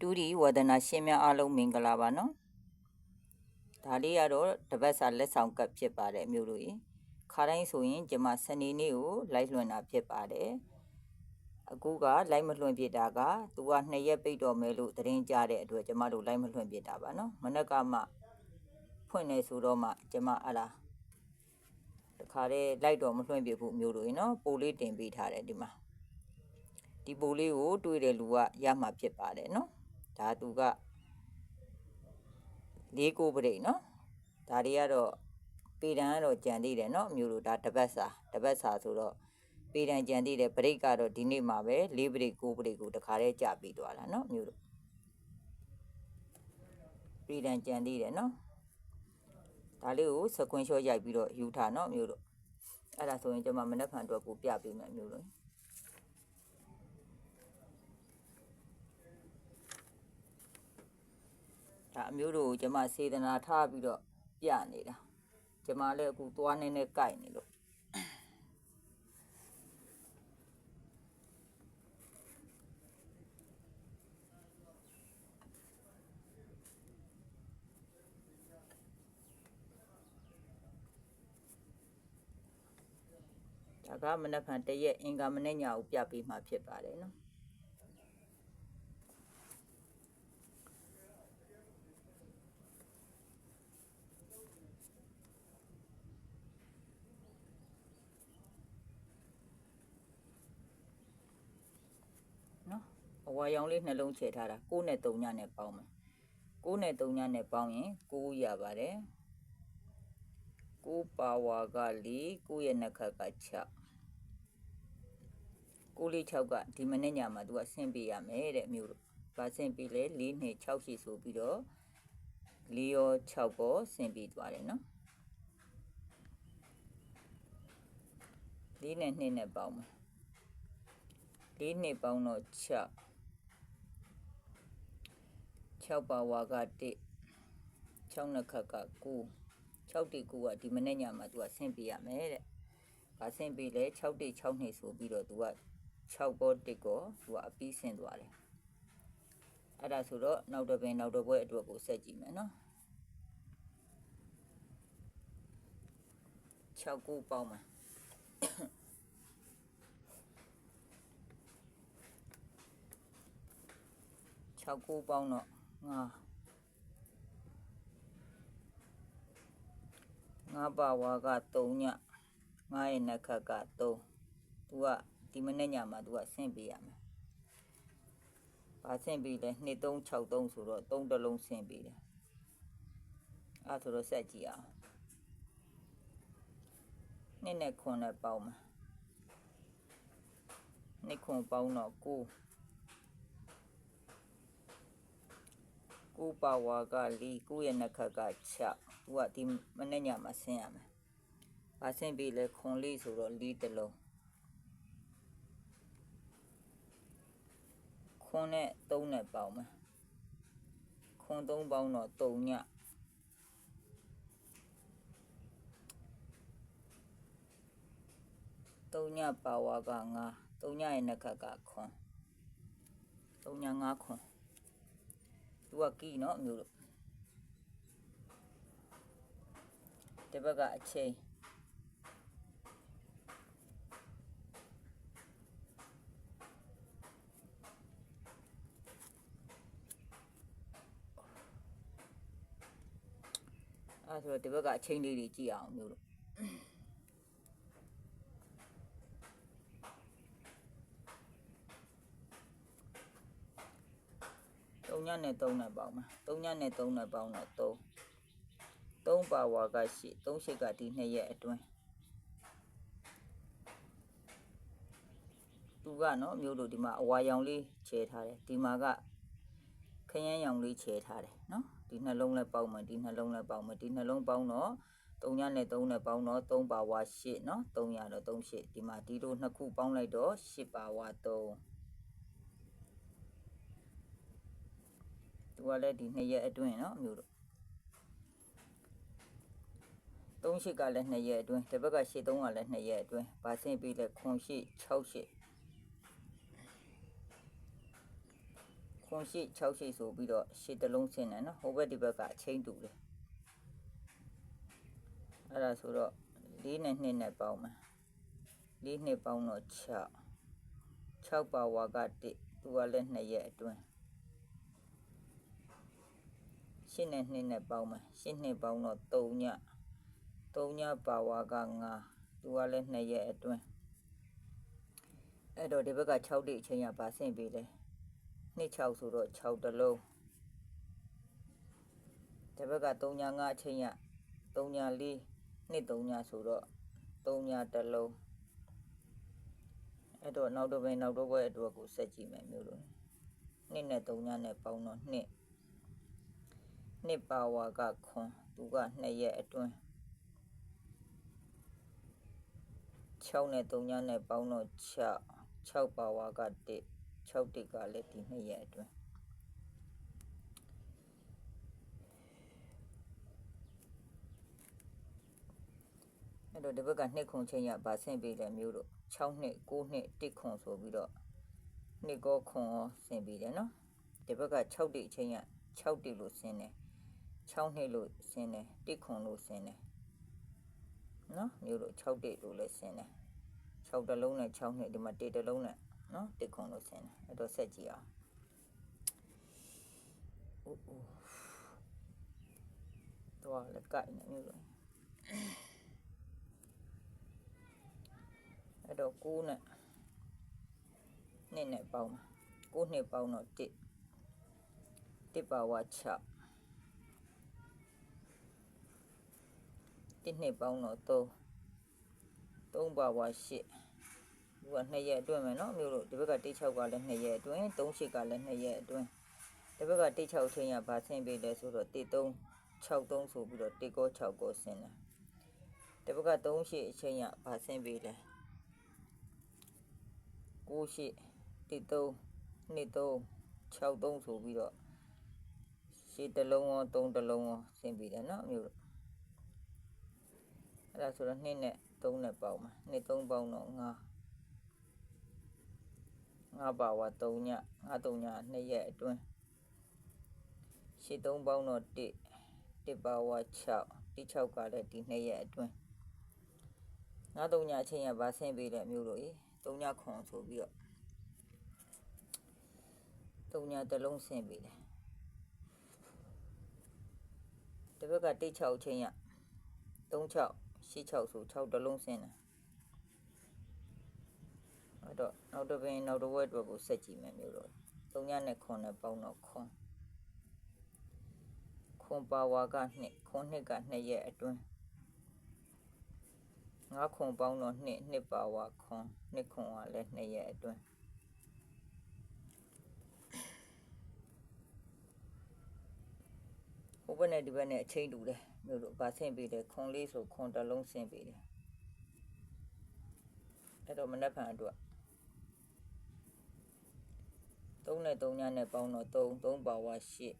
တူဒီဝဒနာရှင်များအားလုံးမင်္ဂလာပါနော်ဒါလေးကတော့တပတ်စာလက်ဆောင်ကပ်ဖြစ်ပါတယ်အမျိုးတို့ရေခါတိုင်းဆိုရင်ကျွန်မစနေနေ့ကိုလိုက်လွှင့်တာဖြစ်ပါတယ်အခုကလိုက်မလွှင့်ဖြစ်တာကသူကနှစ်ရက်ပိတ်တော်မယ်လို့သတင်းကြတဲ့အတွက်ကျွန်မတို့လိုက်မလွှင့်ဖြစ်တာပါနော်မနက်ကမှဖွင့်နေဆိုတော့မှကျွန်မအလားတခါတည်းလိုက်တော့မလွှင့်ပြဘူးမျိုးတို့ရေနော်ပိုလေးတင်ပေးထားတယ်ဒီမှာဒီပိုလေးကိုတွေ့တဲ့လူကရမှာဖြစ်ပါတယ်နော် ဒါသူကလေးကိုပရိတ်နော်ဒါတွေကတော့ပေတံကတော့ကြံသေးတယ်နော်အမျိုးတို့ဒါတပတ်စာတပတ်စာဆိုတော့ပေတံကြံသေးတယ်ပရိတ်ကတော့ဒီနေ့မှာပဲလေးပရိတ်ကိုပရိတ်ကိုတခါတည်းကြပြီးသွားတာနော်အမျိုးတို့ပေတံကြံသေးတယ်နော်ဒါလေးကိုစကွင်းရှော့ရိုက်ပြီးတော့ယူထားနော်အမျိုးတို့အဲ့ဒါဆိုရင်ကျွန်မမနက်ဖြန်အတွက်ကိုပြပေးမယ်အမျိုးတို့ အမျိုးတို့ကိုကျွန်မစေတနာထားပြီးတော့ပြနေတာကျွန်မလည်းအခုသွားနေနေကြိုက်နေလို့ဒါကမနက်ဖြန်တရက်အင်္ဂါမနေ့ညကိုပြပေးမှဖြစ်ပါတယ်နော် နော် အဝါရောင်လေးနှလုံးချေထားတာ6နဲ့3ညနဲ့ပေါင်းမယ်6နဲ့3ညနဲ့ပေါင်းရင်9ရပါတယ်9ပါဝါက4 9ရဲ့နှစ်ခတ်က6 9လေး6ကဒီမနေ့ညမှာသူကဆင်းပေးရမယ်တဲ့အမျိုးတို့ဗာဆင်းပေးလဲ4နဲ့6ရှိဆိုပြီးတော့4ရော6ကိုဆင်းပေးသွားတယ်နော်4နဲ့2နဲ့ပေါင်းမယ်လေးနှစ်ပေါင်းတော့6 6ပါဝါက1 6နှစ်ခတ်က9 6တိ9ကဒီမနေ့ညမှာ तू ကဆင်းပေးရမယ်တဲ့။ဗာဆင်းပေးလဲ6တိ6နှစ်ဆိုပြီးတော့ तू က6ကော1ကော तू ကအပြီးဆင်းသွားတယ်။အဲ့ဒါဆိုတော့နောက်တစ်ပင်နောက်တစ်ပွဲအတွက်ကိုဆက်ကြည့်မယ်နော်။6ကိုပေါင်းမယ် 6ကိုပေါင်းတော့ ငါငါပါဝါက3ညငါရဲ့နှက်ခတ်က3သူကဒီမနေ့ညမှာသူကဆင်းပေးရမယ်။ဘာဆင်းပေးလဲ2 3 6 3ဆိုတော့3တလုံးဆင်းပေးတယ်။အဲဆိုတော့ဆက်ကြည့်အောင်။နှစ်နဲ့ခွန်နဲ့ပေါင်းမယ်။နှစ်ခွန်ပေါင်းတော့9 ကိုပါဝါကလီကိုရဲ့နှက်ခတ်က6သူကဒီမနေ့ညမှာဆင်းရမယ်။ဘာဆင်းပြီးလဲခွန်လေးဆိုတော့လီတစ်လုံးခွန်နဲ့3နဲ့ပေါင်းမယ်။ခွန်3ပေါင်းတော့3ည3ညပါဝါက9 3ညရဲ့နှက်ခတ်ကခွန်3ည9ခွန် သူကကီနော်အမျိုးတို့ဒီဘက်ကအချိန်အဲဆိုတော့ဒီဘက်ကအချိန်လေးတွေကြည့်အောင်အမျိုးတို့3 ညနဲ့3နဲ့ပေါင်းမှာ3ညနဲ့3နဲ့ပေါင်းတော့3 3ပါဝါက8 3 8ကဒီ2ရက်အတွင်းသူကနော်မျိုးတို့ဒီမှာအဝါရောင်လေးခြေထားတယ်ဒီမှာကခရမ်းရောင်လေးခြေထားတယ်နော်ဒီနှလုံးလည်းပေါင်းမယ်ဒီနှလုံးလည်းပေါင်းမယ်ဒီနှလုံးပေါင်းတော့3ညနဲ့3နဲ့ပေါင်းတော့3ပါဝါ8နော်300တော့3 8ဒီမှာဒီလိုနှစ်ခုပေါင်းလိုက်တော့8ပါဝါ3 သူကလည်းဒီနှစ်ရက်အတွင်းเนาะအမျိုးတို့သုံးရှိကလည်းနှစ်ရက်အတွင်းတစ်ဘက်ကရှစ်သုံးကလည်းနှစ်ရက်အတွင်းဗာဆင်းပြီးလဲခွန်ရှိ6ရှိ ခွန်ရှိ6ရှိဆိုပြီးတော့ရှစ်တလုံးဆင်းတယ်နော်ဟိုဘက်ဒီဘက်ကအချင်းတူတယ်အဲ့ဒါဆိုတော့၄နဲ့2နဲ့ပေါင်းမယ်၄နှစ်ပေါင်းတော့6 6ပါဝါက1သူကလည်း2ရက်အတွင်း ရှစ်နဲ့2နဲ့ပေါင်းမယ်ရှစ်နှစ်ပေါင်းတော့3ည3ညပါဝါက9သူကလည်း2ရက်အတွင်းအဲ့တော့ဒီဘက်က6တိအချိန်ကပါဆင့်ပေးတယ်နှစ်6ဆိုတော့6တလုံးဒီဘက်က3ည9အချိန်က3ည4နှစ်3ညဆိုတော့3ညတလုံးအဲ့တော့နောက်တော့ပဲနောက်တော့ဘဲအတွက်ကိုဆက်ကြည့်မယ်မျိုးလို့နှစ်နဲ့3ညနဲ့ပေါင်းတော့နှစ် နှစ်ပါဝါကခွန်သူက2ရက်အတွင်း6နဲ့3ညနဲ့ပေါင်းတော့6 6ပါဝါက1 6တိကလည်းဒီ2ရက်အတွင်းအဲ့တော့ဒီဘက်ကနှစ်ခုချင်းရပါဆင့်ပေးတယ်မျိုးတို့6နှစ်9နှစ်1ခုဆိုပြီးတော့နှစ်ကောခွန်ရောဆင့်ပေးတယ်နော်ဒီဘက်က6တိအချင်းရ6တိလို့ဆင်းတယ် 6နှစ်လို့ဆင်းတယ်1ခုလို့ဆင်းတယ်နော်မျိုးတို့6တိလို့လည်းဆင်းတယ်6တလုံးနဲ့6နှစ်ဒီမှာ1တလုံးနဲ့နော်1ခုလို့ဆင်းတယ်အဲ့တော့ဆက်ကြည့်အောင်အိုးအိုးတော့လည်းကြိုက်နေမျိုးတို့အဲ့တော့9နဲ့နှစ်နဲ့ပေါင်းမှာ9နှစ်ပေါင်းတော့1 1ပါဝါ6 1နှစ်ပေါင်းတော့3 3ပါဝါ8သူက2ရက်အတွင်းမယ်နော်မျိုးတို့ဒီဘက်က16ကလည်း2ရက်အတွင်း38ကလည်း2ရက်အတွင်းဒီဘက်က16ချင်းရဗာဆင်းပေးလဲဆိုတော့13 63ဆိုပြီးတော့1ကော6ကောဆင်းတယ်ဒီဘက်က38အချင်းရဗာဆင်းပေးလဲ98 13 23 63ဆိုပြီးတော့ရှည်တစ်လုံးရောသုံးတစ်လုံးရောဆင်းပြီးတယ်နော်မျိုးတို့ အဲ့ဒါဆိုတော့2နဲ့3နဲ့ပေါင်းမှာ2 3ပေါင်းတော့5 5ပါဝါ3ည5 3ည2ရက်အတွင်းရှည်3ပေါင်းတော့1 1ပါဝါ6ဒီ6ကလည်းဒီ2ရက်အတွင်း5 3ညအချိန်ရပါဆင်းပြီးတဲ့မျိုးတို့ရေ3ညခွန်ဆို ပြီးတော့3ညတစ်လုံးဆင်းပြီးတယ်ဒီဘက်ကတိ6ချင်းရ36 86ဆို6တလုံးဆင်းတယ်အဲ့တော့နောက်တစ်ပင်နောက်တစ်ဝက်အတွက်ကိုဆက်ကြည့်မယ်မျိုးတော့3ညနဲ့ခွန်နဲ့ပေါင်းတော့ခွန်ခွန်ပါဝါက2ခွန်2က2ရဲ့အတွင်းငါခွန်ပေါင်းတော့2 2ပါဝါခွန်2ခွန်ကလည်း2ရဲ့အတွင်းဟိုဘက်နဲ့ဒီဘက်နဲ့အချိန်တူတယ် မျိုးတို့ဗာဆင့်ပေးတယ်ခွန်လေးဆိုခွန်တစ်လုံးဆင့်ပေးတယ်အဲ့တော့မနှက်ဖန်အတွက်3နဲ့3ညနဲ့ပေါင်းတော့3 3ပါဝါ8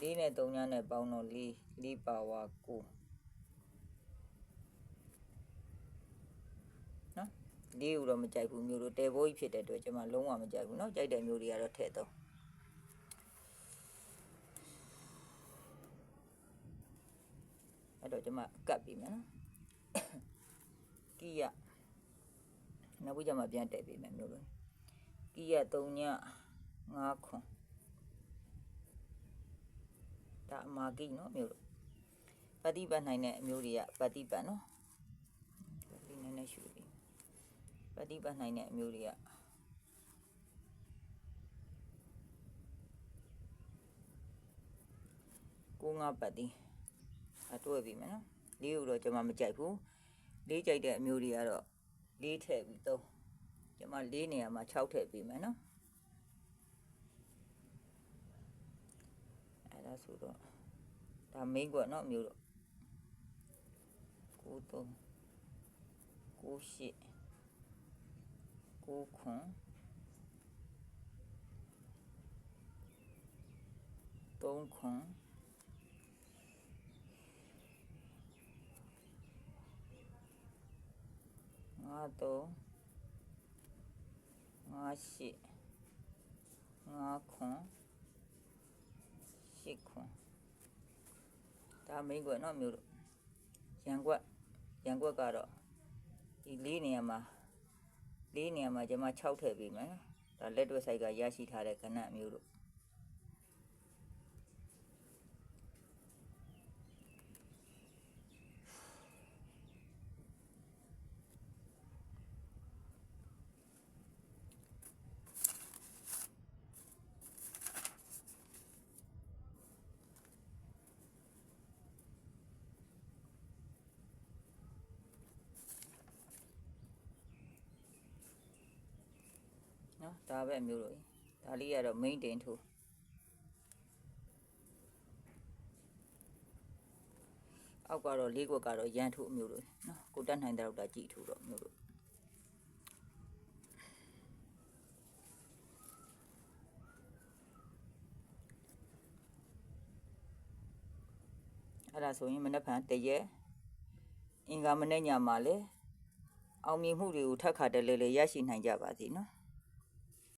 4နဲ့3ညနဲ့ပေါင်းတော့4 4ပါဝါ9နော်လေးကိုတော့မကြိုက်ဘူးမျိုးတို့တဲဘိုးကြီးဖြစ်တဲ့အတွက်ကျွန်မလုံးဝမကြိုက်ဘူးเนาะကြိုက်တဲ့မျိုးတွေကတော့ထည့်တော့ အဲ့တော့ကျွန်မကတ်ပြီးမယ်နော်ကီးရနောက်ပြီးကြမှာပြန်တက်ပြီးမယ်မျိုးလို့ကီးရ3ည5ခွန်ဒါအမာကီနော်မျိုးလို့ပฏิပတ်နိုင်တဲ့အမျိုးတွေကပฏิပတ်နော်ဒီနည်းနည်းရှုပြီးပฏิပတ်နိုင်တဲ့အမျိုးတွေကကိုငါပတ်တီး အတွဲပြီးမယ်နော်လေးကိုတော့ကျွန်မမကြိုက်ဘူးလေးကြိုက်တဲ့အမျိုးတွေကတော့လေးထည့်ပြီးသုံးကျွန်မလေးနေရာမှာ6ထည့်ပြီးမယ်နော်အဲ့ဒါဆိုတော့ဒါ main ကွက်နော်မျိုးတော့9 3 9 8 9ခွန်3ခွန် 5 3ရှိငါခွန်ရှိခွန်ဒါမိန်ကွယ်နော်မျိုးတို့ရန်ကွက်ရန်ကွက်ကတော့ဒီလေးနေရာမှာလေးနေရာမှာကျွန်မ6ထည့်ပေးမယ်ဒါလက်တွဲဆိုင်ကရရှိထားတဲ့ကဏ္ဍမျိုးတို့ နော်ဒါပဲအမျိုးတို့ဒါလေးကတော့ main တင်ထိုးအောက်ကတော့လေးကွက်ကတော့ရန်ထိုးအမျိုးတို့နော်ကိုတက်နိုင်တဲ့တော့ဒါကြည့်ထိုးတော့အမျိုးတို့အဲ့ဒါဆိုရင်မနေ့ကတရက်အင်္ဂါမနေ့ညမှာလေအောင်မြင်မှုတွေကိုထပ်ခါတလဲလဲရရှိနိုင်ကြပါစေနော်